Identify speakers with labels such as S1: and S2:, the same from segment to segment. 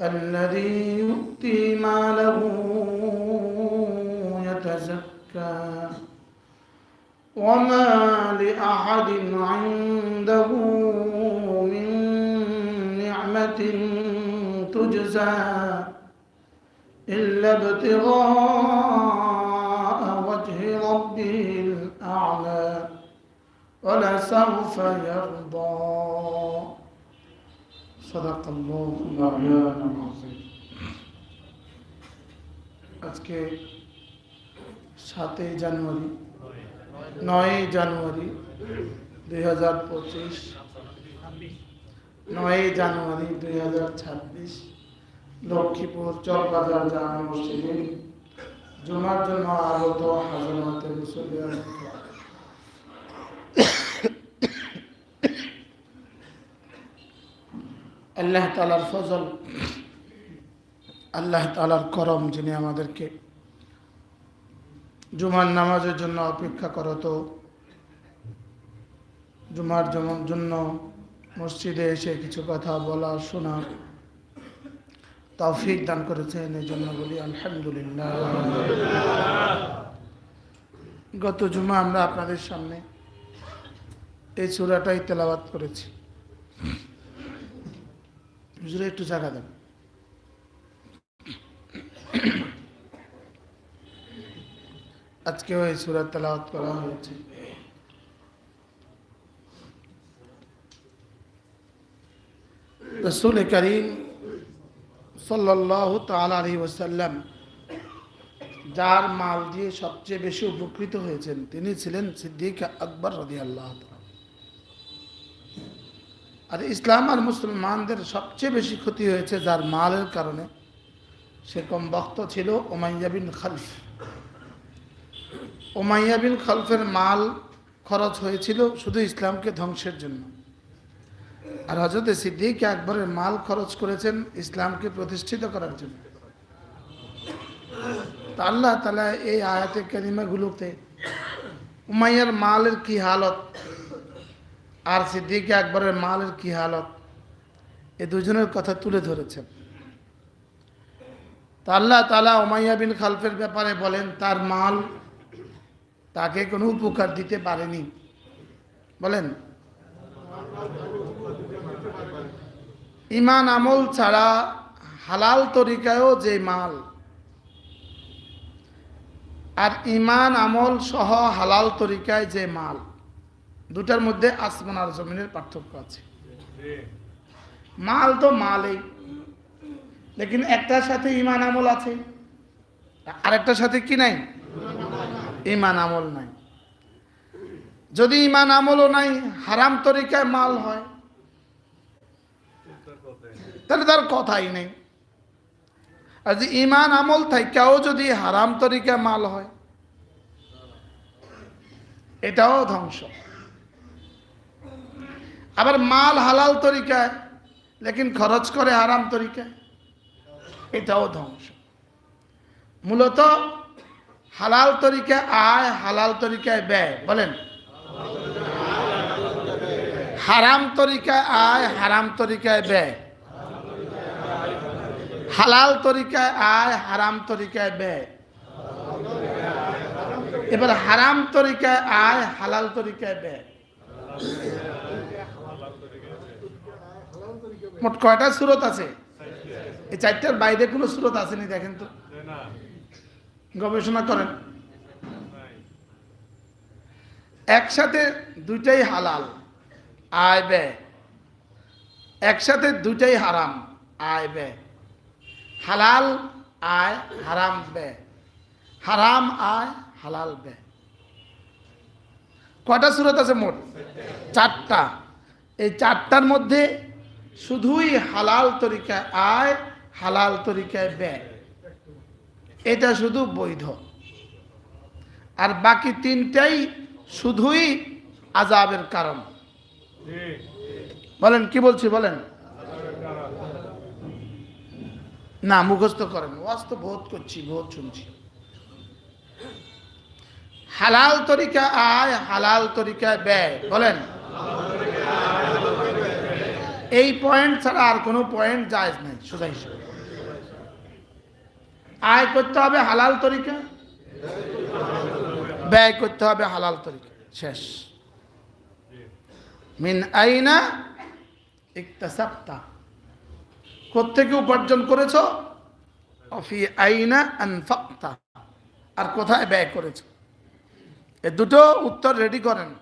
S1: الذي يؤتي ماله يتزكى. وما لأحد عنده من نعمة تجزى إلا ابتغاء وجه ربه الأعلى. ولسوف يرضى. সদাক আজকে সাতই জানুয়ারি, নয়ই জানুয়ারি দুই হাজার পঁচিশ, নয়ই জানুয়ারি দুই হাজার ছাব্বিশ, লক্ষ্মীপুর চকবাজার জামা মসজিদে জমার জন্য আগত হাজার মুসলিম আল্লাহ তালার ফজল, আল্লাহ তালার করম যিনি আমাদেরকে জুমার নামাজের জন্য অপেক্ষা করত, জুমার জন্য মসজিদে এসে কিছু কথা বলা, শোনা, তৌফিক দান করেছেন এই জন্য বলি আলহামদুলিল্লাহ। গত জুমা আমরা আপনাদের সামনে এই চূড়াটাই তেলাবাত করেছি। হুজুরে একটু জায়গা দেন। আজকেও এই সুরাত তেলাওয়াত করা হয়েছে। রসুল করিম সাল্লাহ তালি ওসাল্লাম যার মাল দিয়ে সবচেয়ে বেশি উপকৃত হয়েছেন, তিনি ছিলেন সিদ্দিক আকবর রদি আল্লাহ আর ইসলাম আর মুসলমানদের সবচেয়ে বেশি ক্ষতি হয়েছে যার মালের কারণে। সে কম বক্ত ছিল ওমাইয়া বিন খালফ। ওমাইয়া বিন খালফের মাল খরচ হয়েছিল শুধু ইসলামকে ধ্বংসের জন্য। আর হজরত সিদ্দিক আকবরের মাল খরচ করেছেন ইসলামকে প্রতিষ্ঠিত করার জন্য। তা আল্লাহ তালা এই আয়াতে কারিমাগুলোতে উমাইয়ার মালের কি হালত আর সিদ্দিক আকবরের মালের কি হালত? এ দুজনের কথা তুলে ধরেছেন। তা আল্লাহ তালা ওমাইয়া বিন খালফের ব্যাপারে বলেন, তার মাল তাকে কোনো উপকার দিতে পারেনি। বলেন, ইমান আমল ছাড়া হালাল তরিকায়ও যে মাল, আর ইমান আমল সহ হালাল তরিকায় যে মাল দুটার মধ্যে আসমান আর জমিনের পার্থক্য আছে। মাল তো মালই। লেকিন একটার সাথে ইমান আমল আছে, আরেকটার সাথে কি নাই? ইমান আমল নাই। যদি ইমান আমলও নাই, হারাম তরিকায় মাল হয়, তাহলে তার কথাই নেই। আর যে ইমান আমল থাকাও যদি হারাম তরিকায় মাল হয়, এটাও ধ্বংস। আবার মাল হালাল তরিকায়, লেকিন খরচ করে হারাম তরিকায়। এটাও ধ্বংস। মূলত হালাল তরিকায় আয়, হালাল তরিকায় ব্যয়। বলেন। হারাম তরিকায় আয়, হারাম তরিকায় ব্যয়। হালাল তরিকায় আয়, হারাম তরিকায় ব্যয়। এবার হারাম তরিকায় আয়, হালাল তরিকায় ব্যয়। মোট কয়টা সুরত আছে? এই চারটার বাইরে কোনো সুরত আসেনি, দেখেন তো। গবেষণা করেন। একসাথে দুইটাই হালাল, আয় ব্যয়। একসাথে দুইটাই হারাম, আয় ব্যয়। হালাল, আয়, হারাম ব্যয়। হারাম, আয়, হালাল ব্যয়। কয়টা সুরত আছে মোট? চারটা। এই চারটার মধ্যে শুধুই হালাল তরিকায় আয়, হালাল তরিকায় ব্যয়। এটা শুধু বৈধ। আর বাকি তিনটাই শুধুই আজাবের কারণ। বলেন, কি বলছি বলেন? না, মুখস্থ করেন। ওয়াজ বহুত করছি, বহুত শুনছি। হালাল তরিকা আয়, হালাল তরিকায় ব্যয়। বলেন। এই পয়েন্ট ছাড়া আর কোনো পয়েন্ট জায়জ নাই, সোজা হিসেবে। আয় করতে হবে হালাল তরিকা, ব্যয় করতে হবে হালাল তরিকা। শেষ। মিন আইনা ইকতাসাবতা। কোত্থেকে উপার্জন করেছ? অফি আইনা আনফাক্তা। আর কোথায় ব্যয় করেছ? এ দুটো উত্তর রেডি করেন।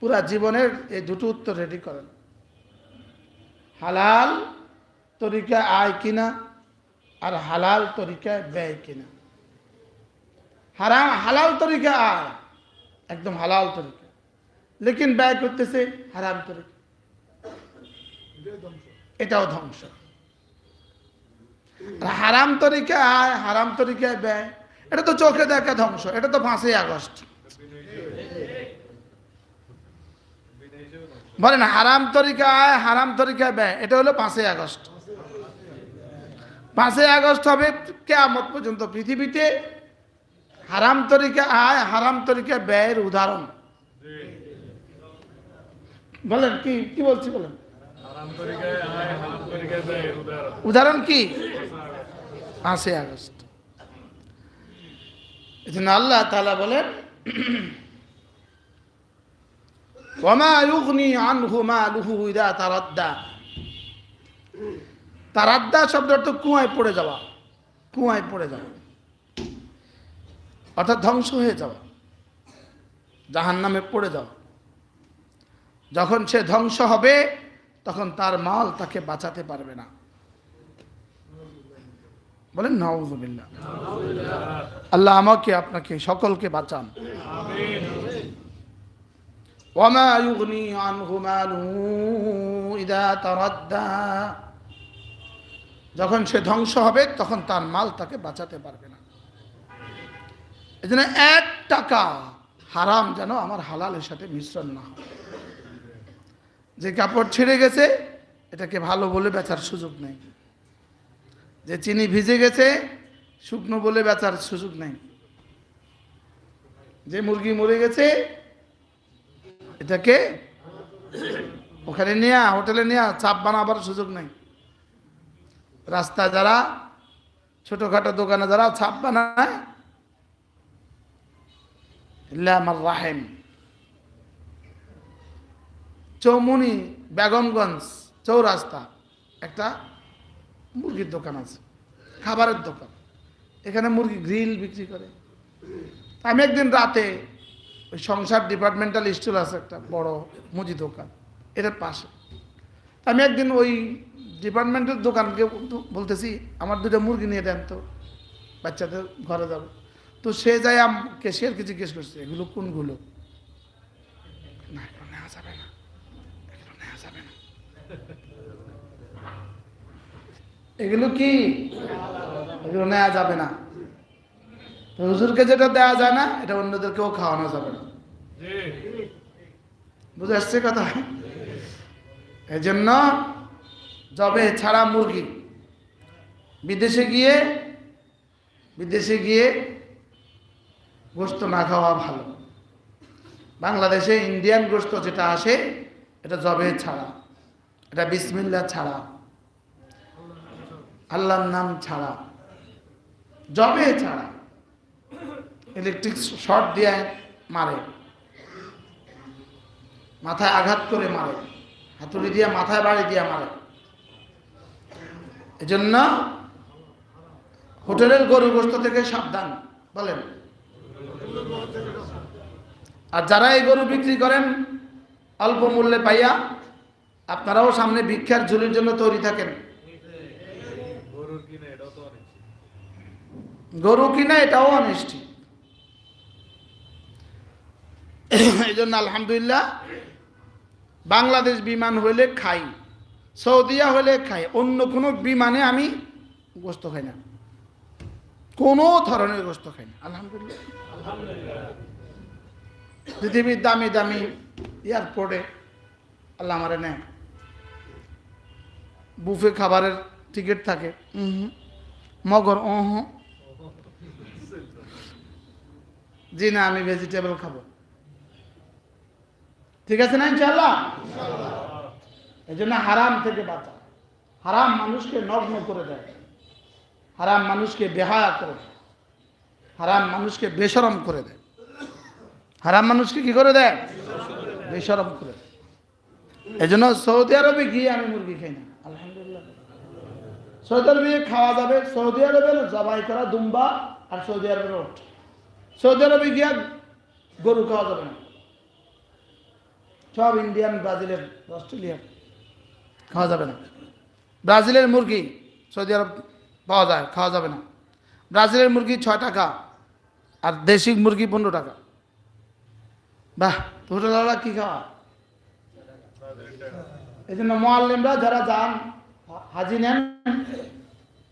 S1: পুরা জীবনের এই দুটো উত্তর রেডি করেন। হালাল তরিকা আয় কিনা আর হালাল তরিকায় ব্যয় কিনা? হারাম, হালাল তরিকা আয়, একদম হালাল তরিকা লেকিন ব্যয় করতেছে হারাম তরিকা এটাও ধ্বংস। হারাম তরিকা আয়, হারাম তরিকায় ব্যয়, এটা তো চোখে দেখা ধ্বংস, এটা তো পাঁচই আগস্ট। বলেন হারাম তরিকা আয় হারাম তরিকায় ব্যয়। এটা হলো পাঁচই আগস্ট। পাঁচই আগস্ট হবে কেয়ামত পর্যন্ত। পৃথিবীতে হারাম তরিকা আয় হারাম তরিকা ব্যয়ের উদাহরণ। বলেন কি কি বলছি বলেন?
S2: উদাহরণ।
S1: কি? পাঁচই আগস্ট। আল্লাহ তালা বলেন তারাদ্দা। তারাদ্দা শব্দ অর্থ কুয়ায় পড়ে যাওয়া, কুয়ায় পড়ে যাওয়া। অর্থাৎ ধ্বংস হয়ে যাওয়া জাহান নামে পড়ে যাওয়া। যখন সে ধ্বংস হবে, তখন তার মাল তাকে বাঁচাতে পারবে না। বলেন নওয়াজুবিল্লাহ আল্লাহ আমাকে, আপনাকে সকলকে বাঁচান। ওয়ামা ইউগনি আনহু মালুহু ইদা তারাদ্দা যখন সে ধ্বংস হবে, তখন তার মাল তাকে বাঁচাতে পারবে না। এই জন্য এক টাকা হারাম যেন আমার হালালের সাথে মিশ্রণ না হয়। যে কাপড় ছিঁড়ে গেছে, এটাকে ভালো বলে বেচার সুযোগ নেই। যে চিনি ভিজে গেছে, শুকনো বলে বেচার সুযোগ নেই। যে মুরগি মরে গেছে এটাকে ওখানে নেয়া, হোটেলে নেয়া চাপ বানাবার সুযোগ নেই। রাস্তা যারা, ছোটোখাটো দোকানে যারা ছাপ বানায় রাহেম। চৌমুনি, বেগমগঞ্জ, চৌরাস্তা, একটা মুরগির দোকান আছে, খাবারের দোকান। এখানে মুরগি গ্রিল বিক্রি করে। আমি একদিন রাতে ওই সংসার ডিপার্টমেন্টাল স্টোর আছে একটা বড় মুজি দোকান, এটার পাশে। আমি একদিন ওই ডিপার্টমেন্টের দোকানকে বলতেছি, আমার দুটো মুরগি নিয়ে দেন তো, বাচ্চাদের ঘরে যাব। তো সে যায় ক্যাশিয়ারকে জিজ্ঞেস করছে, এগুলো কোনগুলো? না, এগুলো নেওয়া যাবে না, এগুলো নেওয়া যাবে না। এগুলো কি? এগুলো নেওয়া যাবে না। হুজুরকে যেটা দেওয়া যায় না এটা অন্যদেরকেও খাওয়ানো যাবে না। বুঝে আসছে কথা? এই জন্য জবে ছাড়া মুরগি বিদেশে গিয়ে বিদেশে গিয়ে গোস্ত না খাওয়া ভালো। বাংলাদেশে ইন্ডিয়ান গোস্ত যেটা আসে এটা জবে ছাড়া। এটা বিসমিল্লা ছাড়া। আল্লাহর নাম ছাড়া। জবে ছাড়া। ইলেকট্রিক শর্ট দিয়ে মারে। মাথায় আঘাত করে মারে। হাতুড়ি দিয়ে মাথায় বাড়ি দিয়ে মারে। এজন্য হোটেলের গরু গোস্ত থেকে সাবধান, বলেন। আর যারা এই গরু বিক্রি করেন, অল্প মূল্যে পাইয়া আপনারাও সামনে ভিক্ষার ঝুলির জন্য তৈরি থাকেন। গরু কিনা এটাও অনিষ্টি এই জন্য আলহামদুলিল্লাহ, বাংলাদেশ বিমান হইলে খাই, সৌদিয়া হলে খাই, অন্য কোনো বিমানে আমি গোস্ত খাই না। কোনো ধরনের গোস্ত খাই না, আলহামদুলিল্লাহ। পৃথিবীর দামি দামি এয়ারপোর্টে আল্লাহ আমারে নেয়। বুফে খাবারের টিকিট থাকে মগর ওহ জি না আমি ভেজিটেবল খাব। ঠিক আছে না ইনশাল্লাহ এই জন্য হারাম থেকে বাঁচা। হারাম মানুষকে নগ্ন করে দেয়। হারাম মানুষকে বেহায়া করে দেয়। হারাম মানুষকে বেশরম করে দেয়। হারাম মানুষকে কি করে দেয়? বেশরম করে দেয়। এই জন্য সৌদি আরবে গিয়ে আমি মুরগি খাই না। আলহামদুলিল্লাহ। সৌদি আরবে খাওয়া যাবে। সৌদি আরবে জবাই করা দুম্বা আর সৌদি আরবের ওট। সৌদি আরবে গিয়া গরু খাওয়া যাবে না। সব ইন্ডিয়ান, ব্রাজিলের, অস্ট্রেলিয়ার। খাওয়া যাবে না। ব্রাজিলের মুরগি সৌদি আরব পাওয়া যায়, খাওয়া যাবে না। ব্রাজিলের মুরগি ছয় টাকা আর দেশি মুরগি পনেরো টাকা। বাহ হোটেলওয়ালা কী খাওয়া? এই জন্য মোয়াল্লিমরা যারা যান, হাজি নেন,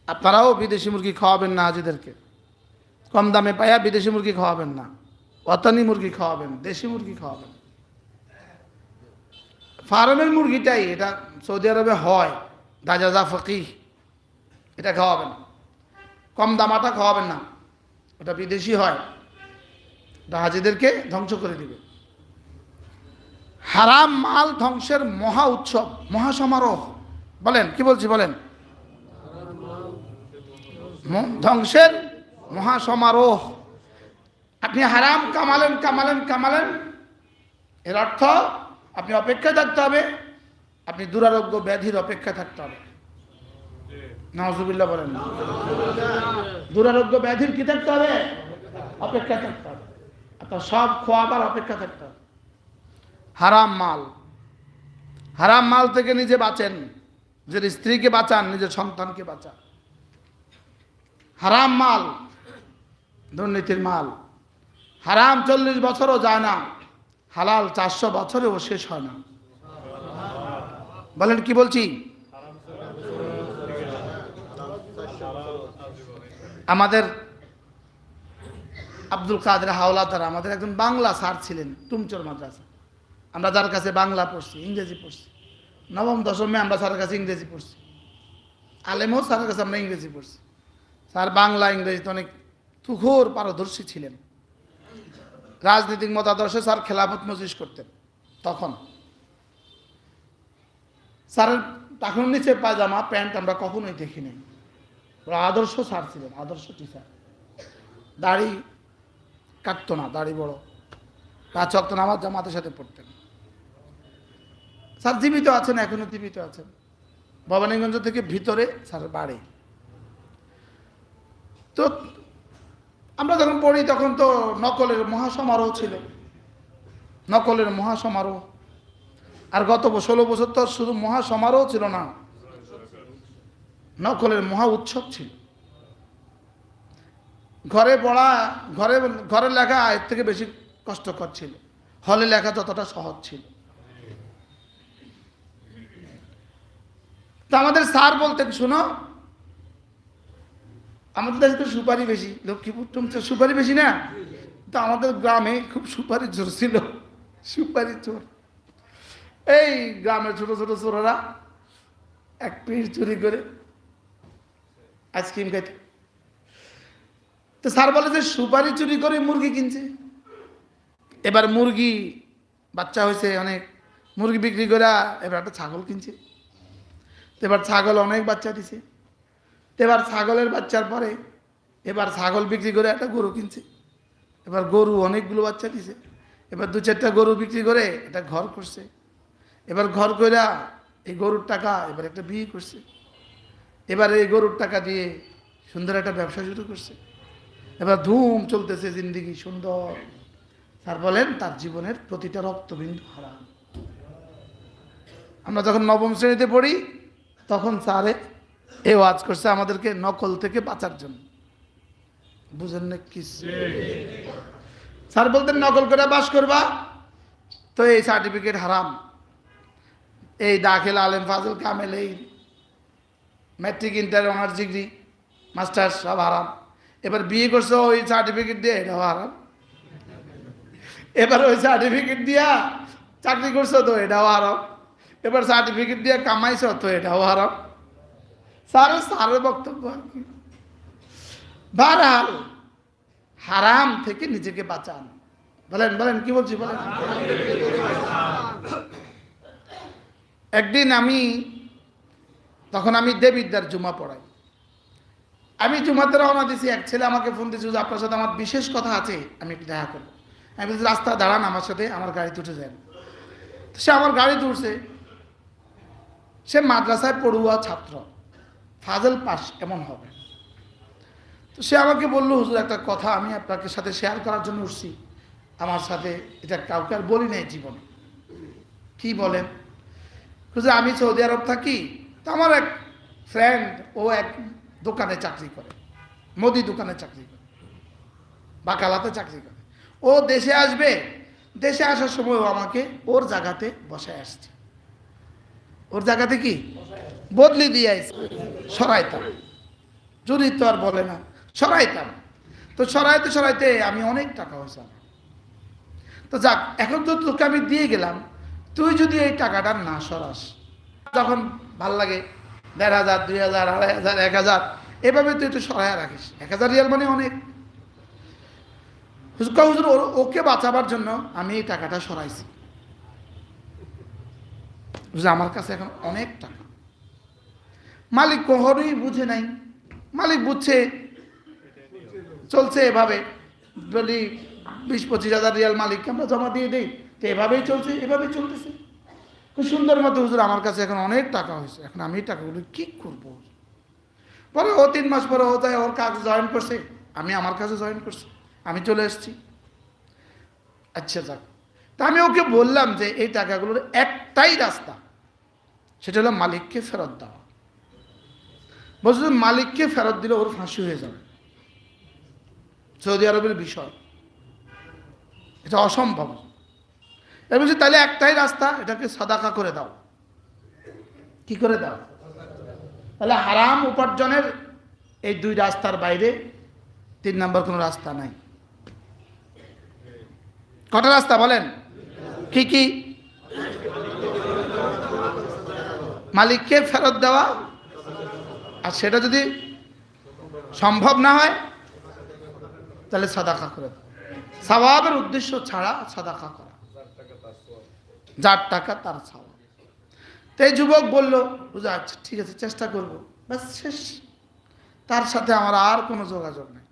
S1: আপনারাও বিদেশি মুরগি খাওয়াবেন না হাজিদেরকে। কম দামে পাইয়া বিদেশি মুরগি খাওয়াবেন না। অতানি মুরগি খাওয়াবেন, দেশি মুরগি খাওয়াবেন। ফার্মের মুরগিটাই এটা সৌদি আরবে হয়, দাজাজা ফকি এটা খাওয়াবেন। কম দামাটা খাওয়াবেন না, ওটা বিদেশি হয় এটা হাজিদেরকে ধ্বংস করে দিবে। হারাম মাল ধ্বংসের মহা উৎসব, মহা সমারোহ। বলেন, কি বলছি, বলেন? ধ্বংসের মহা সমারোহ। আপনি হারাম কামালেন কামালেন কামালেন, এর অর্থ আপনি অপেক্ষা থাকতে হবে। আপনি দুরারোগ্য ব্যাধির অপেক্ষা থাকতে হবে। নজুবিল্লা বলেন দুরারোগ্য ব্যাধির কি থাকতে হবে? অপেক্ষা থাকতে হবে। আপনার সব খোয়াবার অপেক্ষা থাকতে হবে। হারাম মাল। হারাম মাল থেকে নিজে বাঁচেন। নিজের স্ত্রীকে বাঁচান, নিজের সন্তানকে বাঁচান। হারাম মাল। দুর্নীতির মাল। হারাম চল্লিশ বছরও যায় না। হালাল চারশো বছরেও শেষ হয় না। বলেন কি বলছি? আমাদের আব্দুল কাদের হাওলাদার আমাদের একজন বাংলা স্যার ছিলেন, টুমচোর মাদ্রাসা। আমরা যার কাছে বাংলা পড়ছি, ইংরেজি পড়ছি। নবম, দশমে আমরা স্যারের কাছে ইংরেজি পড়ছি। আলেমও স্যারের কাছে আমরা ইংরেজি পড়ছি। স্যার বাংলা, ইংরেজিতে অনেক তুখোর পারদর্শী ছিলেন। রাজনৈতিক মতাদর্শে স্যার খেলাফত মজিস করতেন, তখন। স্যারের তখন নিচে পায়জামা, প্যান্ট আমরা কখনোই দেখি নাই ওরা আদর্শ স্যার ছিলেন, আদর্শ টিচার দাড়ি কাটতো না, দাড়ি বড়। পাঁচ অক্ত নামাজ জামাতের সাথে পড়তেন। স্যার জীবিত আছেন, এখনও জীবিত আছেন। ভবানীগঞ্জ থেকে ভিতরে স্যার বাড়ি। তো আমরা যখন পড়ি, তখন তো নকলের মহাসমারোহ ছিল। নকলের মহাসমারোহ। আর গত ষোলো বছর তো শুধু মহাসমারোহ ছিল না, নকলের মহা উৎসব ছিল। ঘরে পড়া, ঘরে ঘরে লেখা এর থেকে বেশি কষ্টকর ছিল। হলে লেখা যতটা সহজ ছিল। তা আমাদের স্যার বলতেন, শুনো আমাদের দেশে তো সুপারি বেশি, লক্ষ্মীপুর টুমচে সুপারি বেশি না? তো আমাদের গ্রামে খুব সুপারি চোর ছিল, সুপারি চোর। এই গ্রামের ছোট ছোট চোরেরা এক পিস চুরি করে আইসক্রিম খাইতে তো স্যার বলে যে সুপারি চুরি করে মুরগি কিনছে। এবার মুরগি বাচ্চা হয়েছে অনেক, মুরগি বিক্রি করে এবার একটা ছাগল কিনছে। তো এবার ছাগল অনেক বাচ্চা দিছে। তো এবার ছাগলের বাচ্চার পরে এবার ছাগল বিক্রি করে একটা গরু কিনছে। এবার গরু অনেকগুলো বাচ্চা দিছে। এবার দু চারটা গরু বিক্রি করে একটা ঘর করছে। এবার ঘর কইরা এই গরুর টাকা এবার একটা বিয়ে করছে। এবার এই গরুর টাকা দিয়ে সুন্দর একটা ব্যবসা শুরু করছে। এবার ধুম চলতেছে জিন্দিগি সুন্দর। স্যার বলেন, তার জীবনের প্রতিটা রক্তবিন্দু হারাম। আমরা যখন নবম শ্রেণীতে পড়ি, তখন স্যারে এ ওয়াজ করছে আমাদেরকে নকল থেকে বাঁচার জন্য। বুঝেন না কি স্যার বলতেন, নকল করে বাস করবা? তো এই সার্টিফিকেট হারাম। এই দাখিল আলেম ফাজল কামেল, এই matric inter honours degree masters সব হারাম। এবার বিয়ে করছ ওই সার্টিফিকেট দিয়ে, এটাও হারাম। এবার ওই সার্টিফিকেট দিয়া চাকরি করছ তো, এটাও হারাম। এবার সার্টিফিকেট দিয়ে কামাইছো তো, এটাও হারাম। স্যারের স্যারের বক্তব্য আর কি। বারহাল, হারাম থেকে নিজেকে বাঁচান। বলেন বলেন, কি বলছি, বলেন। একদিন আমি, তখন আমি দেবিদ্যার জুমা পড়াই। আমি জুমাতে রওনা দিছি, এক ছেলে আমাকে ফোন দিয়েছে যে আপনার সাথে আমার বিশেষ কথা আছে, আমি একটু দেখা করব। আমি বলছি, রাস্তা, দাঁড়ান, আমার সাথে, আমার গাড়িতে উঠে যান। সে আমার গাড়িতে উঠছে সে মাদ্রাসায় পড়ুয়া ছাত্র। ফাজল পাস এমন হবে। তো সে আমাকে বলল, হুজুর, একটা কথা আমি আপনাকে সাথে শেয়ার করার জন্য উঠছি। আমার সাথে এটা কাউকে আর বলি নাই জীবনে। কি বলেন? হুজুর, আমি সৌদি আরব থাকি, তো আমার এক ফ্রেন্ড ও এক দোকানে চাকরি করে, মোদি দোকানে চাকরি করে, বাকালাতে চাকরি করে। ও দেশে আসবে, দেশে আসার সময় ও আমাকে ওর জায়গাতে বসায় আসছে। ওর জায়গাতে কি? বদলি দিয়ে সরাইতাম। যদি তো আর বলে না সরাইতাম। তো সরাইতে সরাইতে আমি অনেক টাকা হয়েছে তো যাক এখন তো তোকে আমি দিয়ে গেলাম। তুই যদি এই টাকাটা না সরাস যখন ভালো লাগে দেড় হাজার দুই হাজার আড়াই হাজার এক হাজার এভাবে তুই একটু সরাইয়া রাখিস। এক হাজার রিয়াল মানে অনেক। হুজুর কয়, হুজুর ওকে বাঁচাবার জন্য আমি এই টাকাটা সরাইছি। আমার কাছে এখন অনেক টাকা। মালিক কখনোই বুঝে নাই। মালিক বুঝছে, চলছে এভাবে। বলি, বিশ, পঁচিশ হাজার রিয়াল মালিককে আমরা জমা দিয়ে দিই। তো এভাবেই চলছে, এভাবেই চলতেছে। খুব সুন্দর মতো হুজুর, আমার কাছে এখন অনেক টাকা হয়েছে। এখন আমি টাকাগুলো কি করব? পরে ও তিন মাস পরে ও তাই ওর কাজে জয়েন করছে, আমি আমার কাছে জয়েন করছি, আমি চলে এসেছি। আচ্ছা যাক। তা আমি ওকে বললাম যে, এই টাকাগুলোর একটাই রাস্তা, সেটা হলো মালিককে ফেরত দেওয়া। বলছে মালিককে ফেরত দিলে ওর ফাঁসি হয়ে যাবে। সৌদি আরবের বিষয়। এটা অসম্ভব। এর বলছি, তাহলে একটাই রাস্তা, এটাকে সাদাকা করে দাও। কি করে দাও? তাহলে হারাম উপার্জনের এই দুই রাস্তার বাইরে তিন নম্বর কোনো রাস্তা নাই। কটা রাস্তা বলেন? কি কি? মালিককে ফেরত দেওয়া আর সেটা যদি সম্ভব না হয়, তাহলে সাদাকা করে সওয়াবের উদ্দেশ্য ছাড়া সাদাকা করা। যার টাকা তার সওয়াব। তো এই যুবক বলল বুঝা আচ্ছা ঠিক আছে, চেষ্টা করব। ব্যাস, শেষ। তার সাথে আমার আর কোনো যোগাযোগ নেই।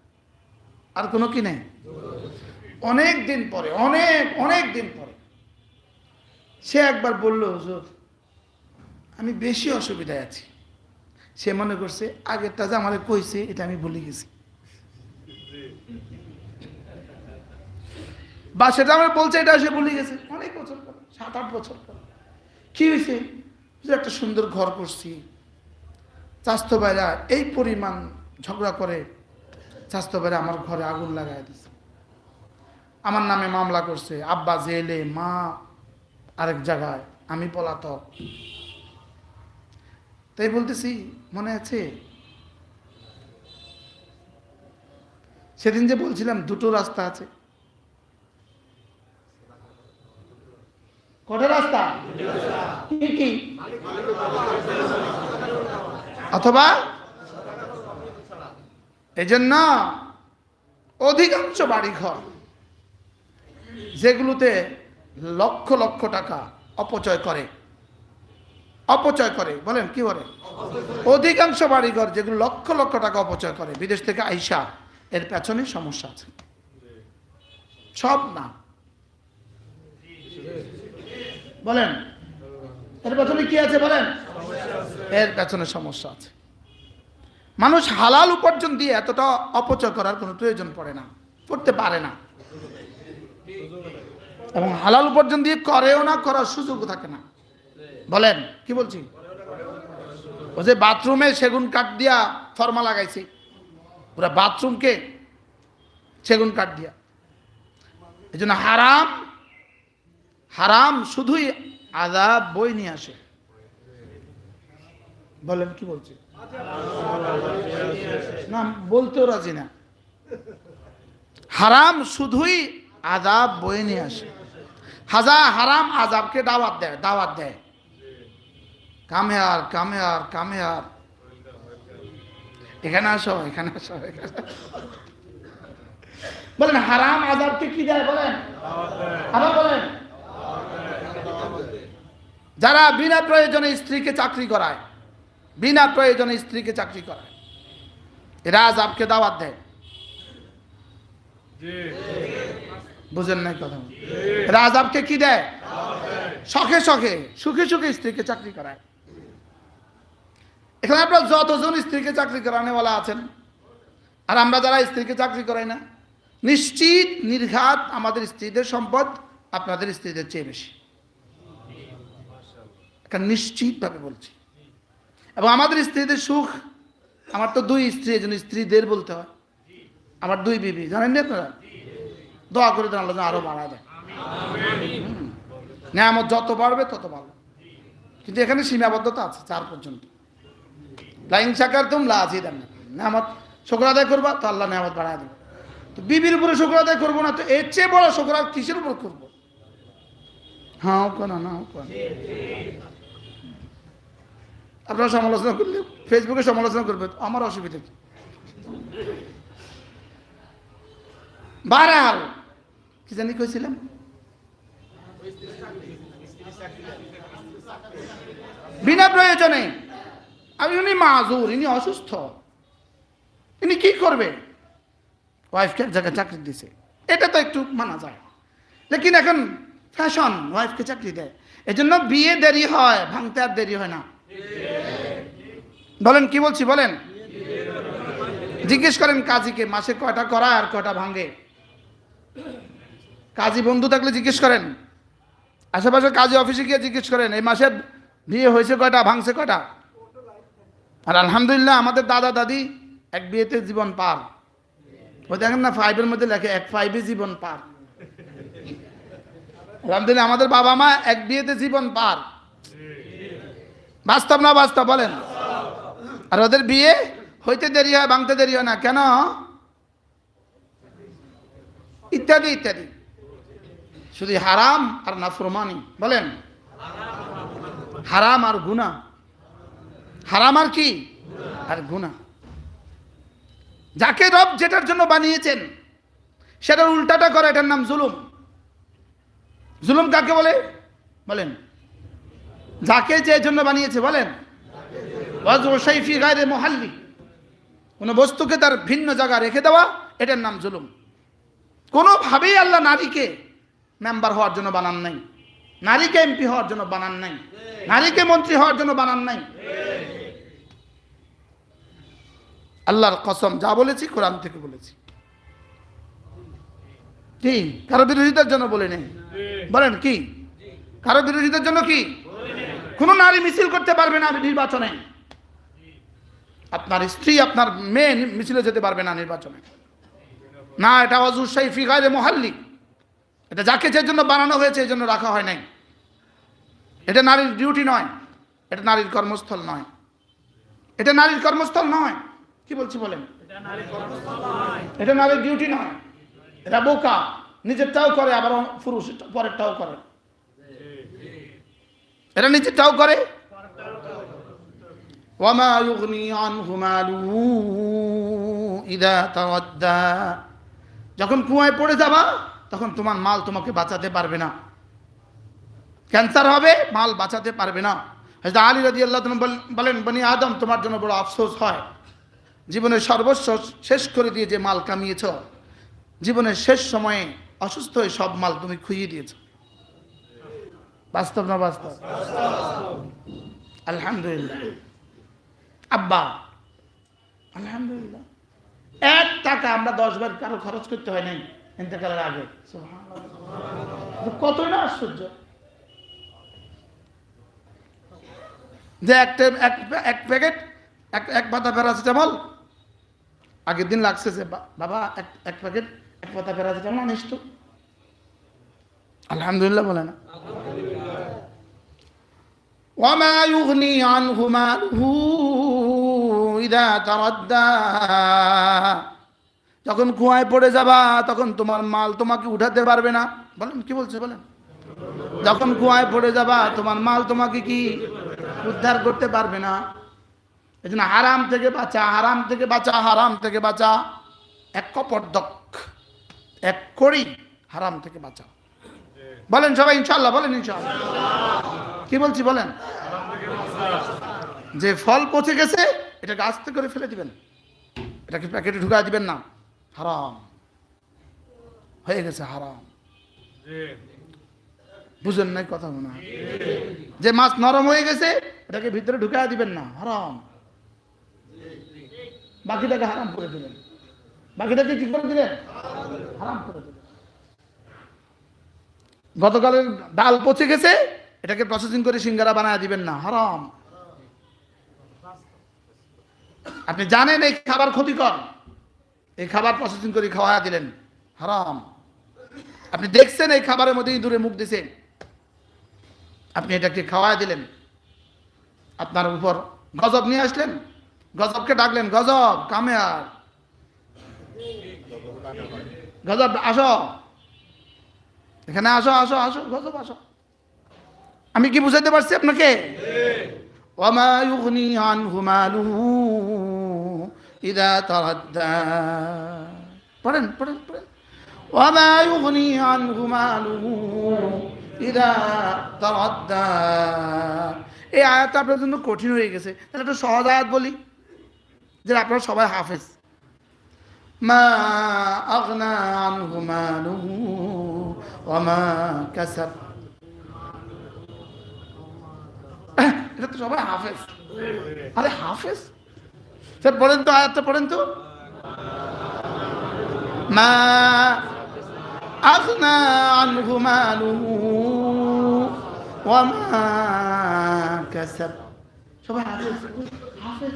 S1: আর কোনো কি নেই? অনেক দিন পরে, অনেক অনেক দিন পরে সে একবার বলল, হুজুর, আমি বেশি অসুবিধায় আছি। সে মনে করছে, আগেরটা যে আমার কইছে, এটা আমি ভুলে গেছি। বা সেটা আমার বলছে, এটা সে ভুলে গেছে। অনেক বছর পর, সাত আট বছর পর। কি হয়েছে একটা সুন্দর ঘর করছি। স্বাস্থ্য ভাইরা এই পরিমাণ ঝগড়া করে, স্বাস্থ্য ভাইরা আমার ঘরে আগুন লাগাই দিছে। আমার নামে মামলা করছে, আব্বা জেলে, মা আরেক জায়গায়, আমি পলাতক। তাই বলতেছি মনে আছে? সেদিন যে বলছিলাম দুটো রাস্তা আছে। কটা রাস্তা? কি এই জন্য অধিকাংশ বাড়িঘর যেগুলোতে লক্ষ লক্ষ টাকা অপচয় করে। অপচয় করে, বলেন, কি বলে অধিকাংশ বাড়িঘর যেগুলো লক্ষ লক্ষ টাকা অপচয় করে, বিদেশ থেকে আইসা, এর পেছনে সমস্যা আছে। সব না। বলেন, এর পেছনে কি আছে, বলেন? এর পেছনে সমস্যা আছে। মানুষ হালাল উপার্জন দিয়ে এতটা অপচয় করার কোনো প্রয়োজন পড়ে না করতে পারে না। এবং হালাল উপার্জন দিয়ে করেও না, করার সুযোগ থাকে না। বলেন। কি বলছি? ও যে বাথরুমে সেগুন কাঠ দিয়া ফর্মা লাগাইছে। পুরা বাথরুমকে সেগুন কাঠ দিয়া। এই জন্য হারাম হারাম শুধুই আজাব বই নিয়ে আসে। বলেন, কি বলছি? না, বলতেও রাজি না। হারাম শুধুই আজাব বয়ে নিয়ে আসে। হাজা হারাম আজাবকে দাওয়াত দেয় দাওয়াত দেয়। কামে আর কামে আর কামে আর এখানে আসো এখানে আসো বলেন হারাম আজাবকে কি দেয় বলেন? আবার বলেন। যারা বিনা প্রয়োজনে স্ত্রীকে চাকরি করায় বিনা প্রয়োজনে স্ত্রীকে চাকরি করায় এরা আজাবকে দাওয়াত দেয়। বুঝেন নাই কথা। এরা আজাবকে কি দেয়? শখে শখে সুখে সুখে স্ত্রীকে চাকরি করায়। এখানে আপনার যতজন স্ত্রীকে চাকরি করানোওয়ালা আছেন, আর আমরা যারা স্ত্রীকে চাকরি করাই না, নিশ্চিত, নির্ঘাত আমাদের স্ত্রীদের সম্পদ আপনাদের স্ত্রীদের চেয়ে বেশি। এটা নিশ্চিতভাবে বলছি। এবং আমাদের স্ত্রীদের সুখ, আমার তো দুই স্ত্রী, এই জন্য স্ত্রীদের বলতে হয়। আমার দুই বিবি, জানেন না আপনারা? দোয়া করে আল্লাহ যেন আরও বাড়া দেয়। হুম। নেয়ামত যত বাড়বে তত ভালো। কিন্তু এখানে সীমাবদ্ধতা আছে চার পর্যন্ত। লাইন সাকার তুম লাজি দেন নেয়ামত শুক্র আদায় করবা, তো আল্লাহ নেয়ামত বাড়ায় দেবে। তো বিবির উপরে শুক্র আদায় করব না, তো এর চেয়ে বড় শুক্র কিসের উপর করব? হ্যাঁ কেন, না, ও কেন? আপনারা সমালোচনা করলে ফেসবুকে সমালোচনা করবে আমার অসুবিধা কি? বারাল কি জানি কইছিলাম? বিনা প্রয়োজনে আমি উনি মাজুর ইনি অসুস্থ। ইনি কি করবে ওয়াইফকে জায়গায় চাকরি দিছে। এটা তো একটু মানা যায়। লেকিন এখন ফ্যাশন ওয়াইফকে চাকরি দেয়। এজন্য বিয়ে দেরি হয়, ভাঙতে আর দেরি হয় না। বলেন, কি বলছি, বলেন? জিজ্ঞেস করেন কাজীকে, মাসে কয়টা করা আর কয়টা ভাঙে? কাজী বন্ধু থাকলে জিজ্ঞেস করেন। আশেপাশে কাজী অফিসে গিয়ে জিজ্ঞেস করেন, এই মাসে বিয়ে হয়েছে কয়টা, ভাঙছে কয়টা? আর আলহামদুলিল্লাহ আমাদের দাদা দাদি এক বিয়েতে জীবন পার। ওই দেখেন না ফাইভের মধ্যে লেখে, এক ফাইভে জীবন পার। আলহামদুলিল্লাহ, আমাদের বাবা মা এক বিয়েতে জীবন পার। বাস্তব না বাস্তব, বলেন। আর ওদের বিয়ে হইতে দেরি হয়, ভাঙতে দেরি হয় না, কেন? ইত্যাদি ইত্যাদি। শুধু হারাম আর নাফরমানি, বলেন। হারাম আর গুনা হারাম আর কি? আর গুনা যাকে রব যেটার জন্য বানিয়েছেন, সেটার উল্টাটা করে, এটার নাম জুলুম। জুলুম কাকে বলে? বলেন। যাকে যে জন্য বানিয়েছে, বলেন। ওয়াজফি গায়ে বস্তুকে তার ভিন্ন জায়গা রেখে দেওয়া, এটার নাম জুলুম। কোনোভাবেই আল্লাহ নারীকে মেম্বার হওয়ার জন্য বানান নাই। নারীকে এমপি হওয়ার জন্য বানান নাই। নারীকে মন্ত্রী হওয়ার জন্য বানান নাই। আল্লাহর কসম, যা বলেছি কোরআন থেকে বলেছি। কি? কারও বিরোধিতার জন্য বলে নেই। বলেন কি? কারও বিরোধিতার জন্য কি? কোন নারী মিছিল করতে পারবে না নির্বাচনে। আপনার স্ত্রী, আপনার মেয়ে মিছিলে যেতে পারবে না নির্বাচনে। না, এটা অজুসাই ফিগারে মহাল্লি। এটা যাকে যে জন্য বানানো হয়েছে, এই জন্য রাখা হয় নাই। এটা নারীর ডিউটি নয়, এটা নারীর কর্মস্থল নয়। এটা নারীর কর্মস্থল নয়। কি বলছি বলেন? এটা নারীর ডিউটি নয়। এটা বোকা, নিজেরটাও করে আবার পুরুষ পরেরটাও করে। এরা নিজেরটাও করে। যখন কুয়ায় পড়ে যাবা, তখন তোমার মাল তোমাকে বাঁচাতে পারবে না। ক্যান্সার হবে, মাল বাঁচাতে পারবে না। হয়তো আলী রাজি আল্লাহ বলেন, বনি আদম, তোমার জন্য বড় আফসোস হয়। জীবনের সর্বস্ব শেষ করে দিয়ে যে মাল কামিয়েছ, জীবনের শেষ সময়ে অসুস্থ হয়ে সব মাল তুমি খুইয়ে দিয়েছ। বাস্তব না বাস্তব? আলহামদুলিল্লাহ। আব্বা, আলহামদুলিল্লাহ। এক টাকা আমরা দশ বার কারও খরচ করতে হয় নাই, ইন্তেকালের আগে। না আশ্চর্য। যে একটা এক এক প্যাকেট এক এক পাতা প্যারাসিটামল আগের দিন লাগছে যে বা- বাবা এক এক প্যাকেট এক পাতা প্যারাসিটামল আনিস তো আলহামদুলিল্লাহ বলে না وما يغني عنه ماله إذا تردى যখন কুয়ায় পড়ে যাবা তখন তোমার মাল তোমাকে উঠাতে পারবে না বলেন কি বলছে বলেন যখন কুয়ায় পড়ে যাবা তোমার মাল তোমাকে কি উদ্ধার করতে পারবে না। এই জন্য হারাম থেকে বাঁচা, হারাম থেকে বাঁচা, হারাম থেকে বাঁচা। এক কপর্দক এক করি হারাম থেকে বাঁচা বলেন সবাই ইনশাল্লাহ বলেন ইনশাল্লাহ কি বলছি, বলেন? যে ফল পচে গেছে, এটাকে আস্তে করে ফেলে দিবেন। এটাকে প্যাকেটে ঢুকাই দিবেন না। হারাম। হয়ে গেছে হারাম। বুঝেন নাই কথা মনে যে মাছ নরম হয়ে গেছে, এটাকে ভিতরে ঢুকাই দিবেন না, হারাম। বাকিটাকে হারাম করে দিবেন। বাকিটাকে কি করে দিলেন? হারাম করে দিলেন। গতকালের ডাল পচে গেছে, এটাকে প্রসেসিং করে সিঙ্গারা বানায় দিবেন না, হারাম। আপনি জানেন এই খাবার ক্ষতিকর? এই খাবার প্রসেসিং করে খাওয়া দিলেন, হারাম। আপনি দেখছেন এই খাবারের মধ্যে ইঁদুরে মুখ দিছে। আপনি এটাকে খাওয়া দিলেন? আপনার উপর গজব নিয়ে আসলেন? গজবকে ডাকলেন, গজব কামে আর গজব, আসো। এখানে আসো আসো আসো, গজব, আসো। আমি কি বুঝাইতে পারছি আপনাকে? পড়েন পড়েন পড়েন। এই আয়াতটা আপনার জন্য কঠিন হয়ে গেছে। তাহলে সহজ আয়াত বলি যে আপনারা সবাই হাফেজ। মা আগনা আনহু কাসাব। এটা তো সবাই হাফেজ। আরে হাফেজ? স্যার, পড়েন তো আয়াতটা, পড়েন তো। মা আগনা আনহু মালুহু কাসাব। সবাই হাফেজ?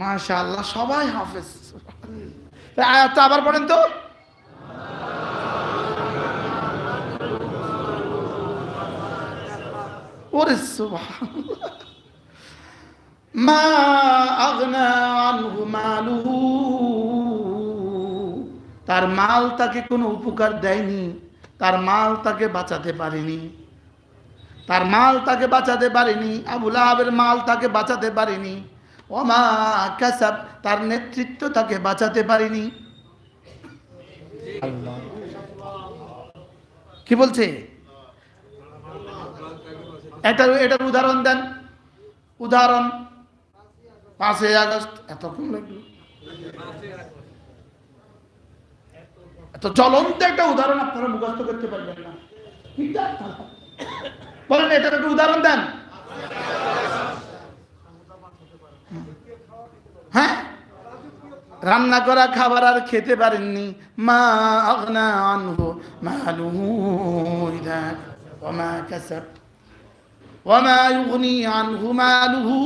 S1: মাশাআল্লাহ, সবাই হাফেজ। আয়াতটা আবার পড়েন তো। ওরে সুবহানাল্লাহ। মা আগনা আনহু মালুহু। তার মাল তাকে কোনো উপকার দেয়নি। তার মাল তাকে বাঁচাতে পারেনি। তার মাল তাকে বাঁচাতে পারেনি আবুল আহাবের মাল তাকে বাঁচাতে পারেনি, ওমা কাসাব, তার নেতৃত্ব তাকে বাঁচাতে পারেনি। কি বলছে? এটার এটার উদাহরণ দেন। উদাহরণ, পাঁচই আগস্ট, এতক্ষণ লাগল। এত জ্বলন্ত একটা উদাহরণ আপনারা মুখস্থ করতে পারবেন না। বলেন, এটার একটা উদাহরণ দেন। হ্যাঁ? রান্না করা খাবার আর খেতে পারেননি। মা আগনা আনহু মালুহু ইদা ওমা কাসাব। ওমা ইউগনি আনহু মালুহু